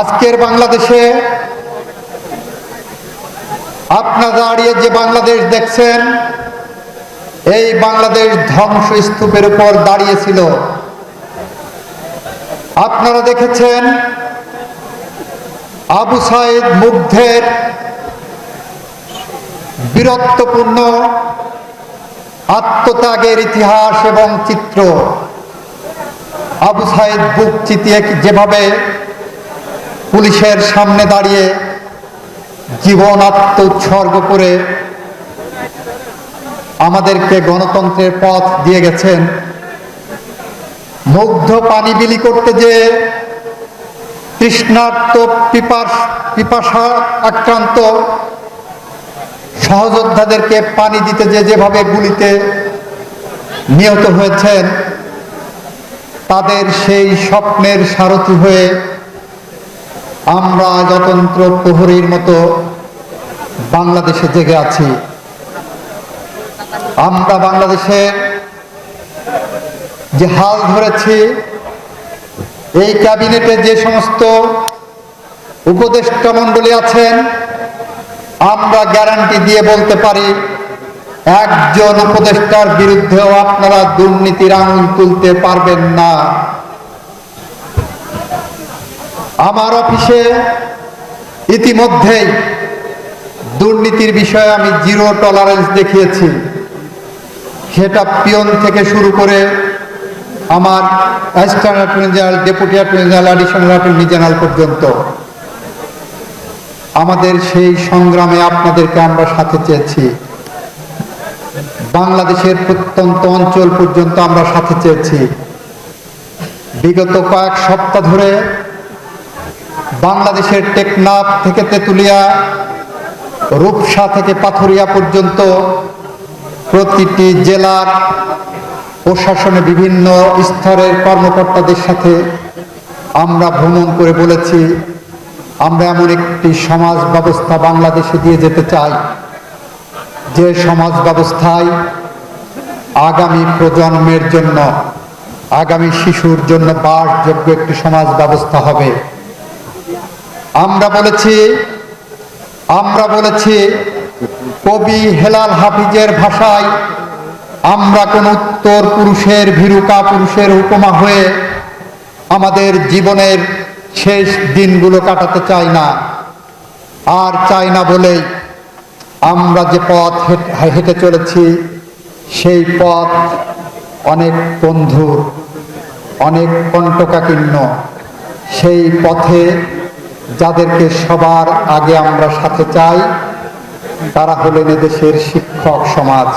আজকের বাংলাদেশে আপনারা দাঁড়িয়ে যে বাংলাদেশ দেখছেন, এই বাংলাদেশ ধ্বংস স্তূপের উপর দাঁড়িয়েছিল। আপনারা দেখেছেন, আবু সাইদ মুগ্ধের বীরত্বপূর্ণ আত্মত্যাগের ইতিহাস এবং চিত্র। আবু সাইদ বুক চিতিয়ে যেভাবে পুলিশের সামনে দাঁড়িয়ে জীবন আত্ম উৎসর্গ করে আমাদেরকে গণতন্ত্রের পথ দিয়ে গেছেন। মুগ্ধ পানি বিলি করতে যে তৃষ্ণার্ত পিপাস, পিপাসা আক্রান্ত সহযোদ্ধাদেরকে পানি দিতে যে যেভাবে গুলিতে নিহত হয়েছেন, তাদের সেই স্বপ্নের সারথি হয়ে আমরা যতন্ত্র প্রহরীর মতো বাংলাদেশে জেগে আছি, আমরা বাংলাদেশের যে হাল ধরেছি, এই ক্যাবিনেটে যে সমস্ত উপদেষ্টা মণ্ডলী আছেন, আমরা গ্যারান্টি দিয়ে বলতে পারি, একজন উপদেষ্টার বিরুদ্ধেও আপনারা দুর্নীতির আঙুল তুলতে পারবেন না। আমার অফিসে ইতিমধ্যেই দুর্নীতির বিষয়ে আমি জিরো টলারেন্স দেখিয়েছি। সেটা পিয়ন থেকে শুরু করে আমার assistant attorney general deputy attorney general additional attorney general পর্যন্ত। আমাদের সেই সংগ্রামে আপনাদেরকে আমরা সাথে চেয়েছি। বাংলাদেশের প্রত্যন্ত অঞ্চল পর্যন্ত আমরা সাথে চেয়েছি। বিগত কয়েক সপ্তাহ ধরে বাংলাদেশের টেকনাফ থেকে তেতুলিয়া, রূপসা থেকে পাথরিয়া পর্যন্ত প্রতিটি জেলার প্রশাসনে বিভিন্ন স্তরের কর্মকর্তাদের সাথে আমরা ভ্রমণ করে বলেছি, আমরা এমন একটি সমাজ ব্যবস্থা বাংলাদেশে দিয়ে যেতে চাই। যে সমাজ ব্যবস্থায় আগামী প্রজন্মের জন্য, আগামী শিশুর জন্য বাসযোগ্য একটি সমাজ ব্যবস্থা হবে। আমরা বলেছি আমরা বলেছি, কবি হেলাল হাফিজের ভাষায় আমরা কোন উত্তর পুরুষের ভীরুকা পুরুষের উপমা হয়ে আমাদের জীবনের শেষ দিনগুলো কাটাতে চাই না। আর চাই না বলেই আমরা যে পথ হেঁটে- চলেছি, সেই পথ অনেক বন্ধুর, অনেক কণ্টকাকীর্ণ। সেই পথে যাদেরকে সবার আগে আমরা সাথে চাই তারা হলেন এদেশের শিক্ষক সমাজ।